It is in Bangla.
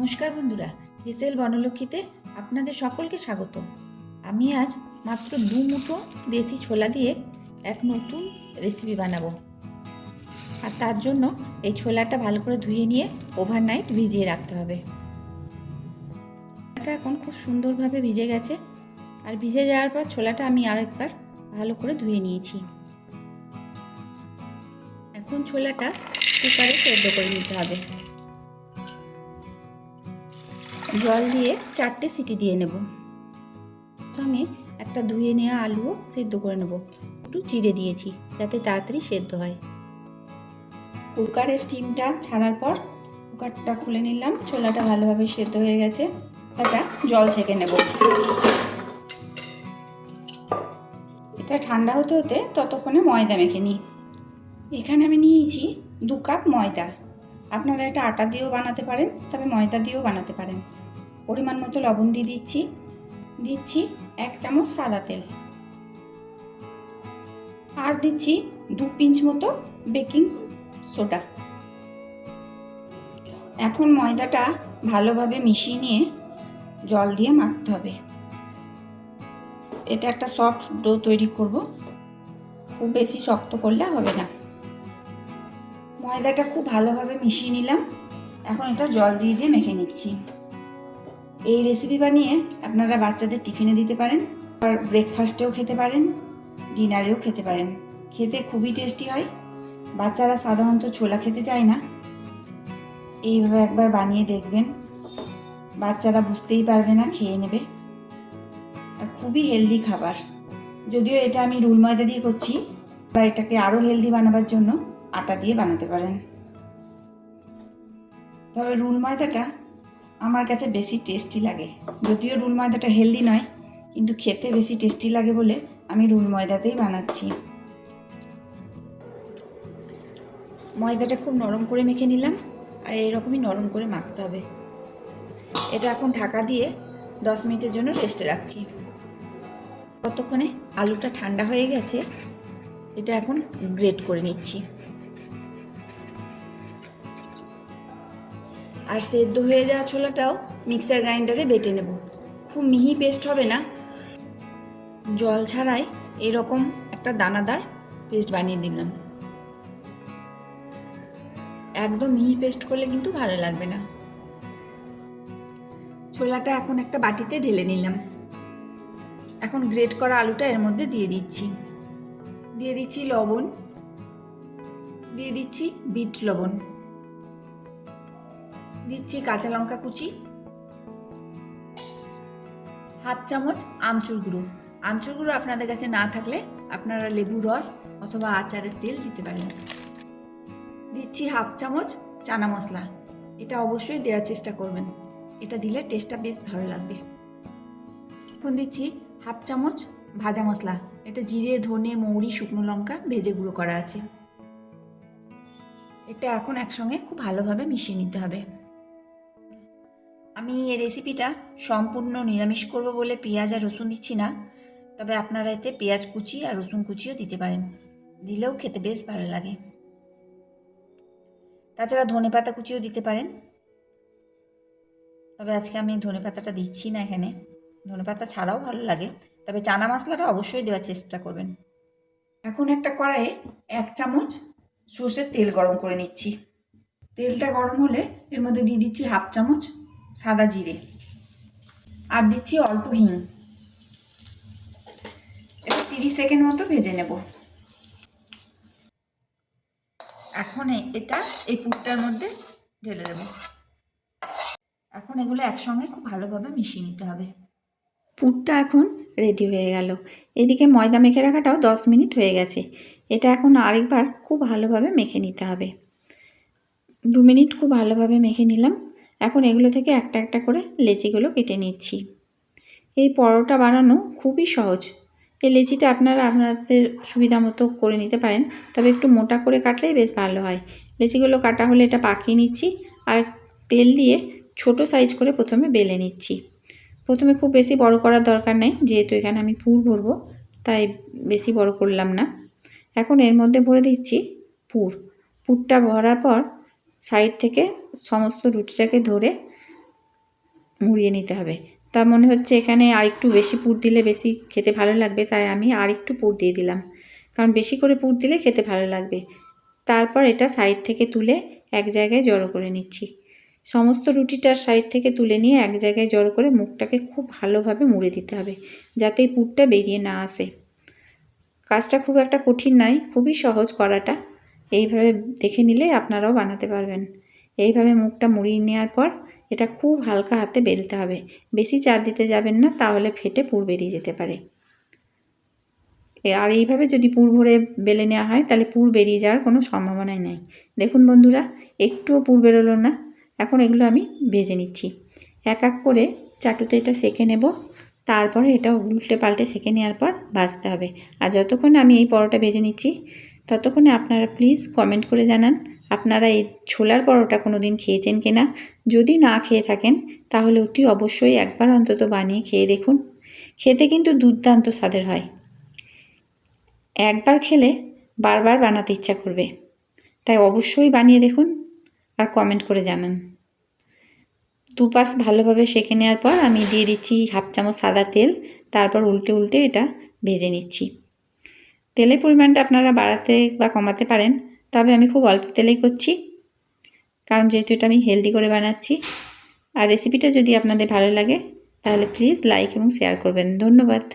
নমস্কার বন্ধুরা হেসেল বনলক্ষ্মীতে আপনাদের সকলকে স্বাগত আমি আজ মাত্র দু মুঠো দেশি ছোলা দিয়ে এক নতুন রেসিপি বানাবো। আর তার জন্য এই ছোলাটা ভালো করে ধুয়ে নিয়ে ওভারনাইট ভিজিয়ে রাখতে হবে। ছোলাটা এখন খুব সুন্দরভাবে ভিজে গেছে। আর ভিজে যাওয়ার পর ছোলাটা আমি আর একবার ভালো করে ধুয়ে নিয়েছি। এখন ছোলাটা কুকারে সেদ্ধ করে নিতে হবে। জল দিয়ে চারটে সিটি দিয়ে নেব। সঙ্গে একটা ধুয়ে নেওয়া আলুও সেদ্ধ করে নেব। একটু চিড়ে দিয়েছি, যাতে তাড়াতাড়ি সেদ্ধ হয়। কুকারের স্টিমটা ছাড়ার পর কুকারটা খুলে নিলাম। ছোলাটা ভালোভাবে সেদ্ধ হয়ে গেছে। এটা জল ছেঁকে নেব। এটা ঠান্ডা হতে হতে ততক্ষণে ময়দা মেখে নিই। এখানে আমি নিয়েছি দু কাপ ময়দা। আপনারা এটা আটা দিয়েও বানাতে পারেন, তবে ময়দা দিয়েও বানাতে পারেন। পরিমাণ মতো লবণ দিয়ে দিচ্ছি। দিচ্ছি এক চামচ সাদা তেল। আর দিচ্ছি দু পিঞ্চ মতো বেকিং সোডা। এখন ময়দাটা ভালোভাবে মিশিয়ে নিয়ে জল দিয়ে মাখতে হবে। এটা একটা সফট ডো তৈরি করব। খুব বেশি শক্ত করলে হবে না। ময়দাটা খুব ভালোভাবে মিশিয়ে নিলাম। এখন এটা জল দিয়ে দিয়ে মেখে নিচ্ছি। এই রেসিপি বানিয়ে আপনারা বাচ্চাদের টিফিনে দিতে পারেন আর ব্রেকফাস্টেও খেতে পারেন ডিনারেও খেতে পারেন। খেতে খুবই টেস্টি হয়। বাচ্চারা সাধারণত ছোলা খেতে চায় না। এইভাবে একবার বানিয়ে দেখবেন। বাচ্চারা বুঝতেই পারবে না, খেয়ে নেবে। আর খুবই হেলদি খাবার। যদিও এটা আমি রুল ময়দা দিয়ে করছি বা এটাকে আরও হেলদি বানাবার জন্য আটা দিয়ে বানাতে পারেন। তবে রুল ময়দাটা আমার কাছে বেশি টেস্টি লাগে। যদিও রুল ময়দাটা হেলদি নয়, কিন্তু খেতে বেশি টেস্টি লাগে বলে আমি রুল ময়দাতেই বানাচ্ছি। ময়দাটা খুব নরম করে মেখে নিলাম, আর এইরকমই নরম করে মাখতে হবে। এটা এখন ঢাকা দিয়ে দশ মিনিটের জন্য রেস্টে রাখছি। ততক্ষণে আলুটা ঠান্ডা হয়ে গেছে, এটা এখন গ্রেট করে নিচ্ছি। আর সেদ্ধ হয়ে যাওয়া ছোলাটাও মিক্সার গ্রাইন্ডারে বেটে নেব। খুব মিহি পেস্ট হবে না। জল ছাড়াই এরকম একটা দানাদার পেস্ট বানিয়ে দিলাম। একদম মিহি পেস্ট করলে কিন্তু ভালো লাগবে না। ছোলাটা এখন একটা বাটিতে ঢেলে নিলাম। এখন গ্রেট করা আলুটা এর মধ্যে দিয়ে দিচ্ছি। দিয়ে দিচ্ছি লবণ। দিয়ে দিচ্ছি বিট লবণ। দিচ্ছি কাঁচা লঙ্কা কুচি। হাফ চামচ আমচুর গুঁড়ো। আমচুর গুঁড়ো আপনাদের কাছে না থাকলে আপনারা লেবু রস অথবা আচারের তেল দিতে পারেন। দিচ্ছি হাফ চামচ চানা মশলা। এটা অবশ্যই দেওয়ার চেষ্টা করবেন। এটা দিলে টেস্টটা বেশ ভালো লাগবে। এখন দিচ্ছি হাফ চামচ ভাজা মশলা। এটা জিরে, ধনে, মৌরি, শুকনো লঙ্কা ভেজে গুঁড়ো করা আছে। এটা এখন একসঙ্গে খুব ভালোভাবে মিশিয়ে নিতে হবে। আমি এই রেসিপিটা সম্পূর্ণ নিরামিষ করব বলে পেঁয়াজ আর রসুন দিচ্ছি না। তবে আপনারা এতে পেঁয়াজ কুচি আর রসুন কুচিও দিতে পারেন। দিলেও খেতে বেশ ভালো লাগে। তাছাড়া ধনে পাতা কুচিও দিতে পারেন। তবে আজকে আমি ধনে পাতাটা দিচ্ছি না এখানে। ধনে পাতা ছাড়াও ভালো লাগে। তবে চানা মশলাটা অবশ্যই দেওয়ার চেষ্টা করবেন। এখন একটা কড়াইয়ে এক চামচ সর্ষের তেল গরম করে নিচ্ছি। তেলটা গরম হলে এর মধ্যে দিয়ে দিচ্ছি হাফ চামচ সাদা জিরে। আর দিচ্ছি অল্প হিং। এটা তিরিশ সেকেন্ড মতো ভেজে নেব। এখন এটা এই পুরটার মধ্যে ঢেলে দেব। এখন এগুলো একসঙ্গে খুব ভালোভাবে মিশিয়ে নিতে হবে। পুরটা এখন রেডি হয়ে গেল। এদিকে ময়দা মেখে রাখাটাও দশ মিনিট হয়ে গেছে। এটা এখন আরেকবার খুব ভালোভাবে মেখে নিতে হবে। দু মিনিট খুব ভালোভাবে মেখে নিলাম। এখন এগুলো থেকে একটা একটা করে লেচিগুলো কেটে নিচ্ছি। এই পরোটা বানানো খুবই সহজ। এই লেচিটা আপনারা আপনাদের সুবিধা মতো করে নিতে পারেন, তবে একটু মোটা করে কাটলেই বেশ ভালো হয়। লেচিগুলো কাটা হলে এটা পাকিয়ে নিচ্ছি আর তেল দিয়ে ছোট সাইজ করে প্রথমে বেলে নিচ্ছি। প্রথমে খুব বেশি বড় করার দরকার নেই, যেহেতু এখানে আমি পুর ভরবো, তাই বেশি বড় করলাম না। এখন এর মধ্যে ভরে দিচ্ছি পুর। পুরটা ভরার পর সাইড থেকে সমস্ত রুটিটাকে ধরে মুড়িয়ে নিতে হবে। তা মনে হচ্ছে এখানে আর একটু বেশি পুর দিলে বেশি খেতে ভালো লাগবে, তাই আমি আর একটু পুর দিয়ে দিলাম। কারণ বেশি করে পুর দিলে খেতে ভালো লাগবে। তারপর এটা সাইড থেকে তুলে এক জায়গায় জড়ো করে নিচ্ছি। সমস্ত রুটিটার সাইড থেকে তুলে নিয়ে এক জায়গায় জড়ো করে মুখটাকে খুব ভালোভাবে মুড়ে দিতে হবে, যাতে পুরটা বেরিয়ে না আসে। কাজটা খুব একটা কঠিন নয়, খুবই সহজ করাটা। এইভাবে দেখে নিলে আপনারাও বানাতে পারবেন। এইভাবে মুখটা মুড়িয়ে নেওয়ার পর এটা খুব হালকা হাতে বেলতে হবে। বেশি চার দিতে যাবেন না, তাহলে ফেটে পুর বেরিয়ে যেতে পারে। আর এইভাবে যদি পুর ভরে বেলে নেওয়া হয়, তাহলে পুর বেরিয়ে যাওয়ার কোনো সম্ভাবনাই নেই। দেখুন বন্ধুরা, একটুও পুর বেরোলো না। এখন এগুলো আমি ভেজে নিচ্ছি। এক এক করে চাটুতে এটা সেঁকে নেব। তারপরে এটা উল্টে পাল্টে সেঁকে নেওয়ার পর ভাজতে হবে। আর যতক্ষণ আমি এই পরোটা ভেজে নিচ্ছি ততক্ষণে আপনারা প্লিজ কমেন্ট করে জানান, আপনারা এই ছোলার পরোটা কোনো দিন খেয়েছেন কিনা? যদি না খেয়ে থাকেন, তাহলে অতি অবশ্যই একবার অন্তত বানিয়ে খেয়ে দেখুন। খেতে কিন্তু দুর্দান্ত স্বাদের হয়। একবার খেলে বারবার বানাতে ইচ্ছা করবে। তাই অবশ্যই বানিয়ে দেখুন আর কমেন্ট করে জানান। দুপাশ ভালোভাবে সেঁকে নেওয়ার পর আমি দিয়ে দিচ্ছি হাফ চামচ সাদা তেল, তারপর উল্টে উল্টে এটা ভেজে নিচ্ছি। তেলের পরিমাণটা আপনারা বাড়াতে বা কমাতে পারেন, তবে আমি খুব অল্প তেলেই করছি। কারণ যেহেতু এটা আমি হেলদি করে বানাচ্ছি। আর রেসিপিটা যদি আপনাদের ভালো লাগে, তাহলে প্লিজ লাইক এবং শেয়ার করবেন। ধন্যবাদ।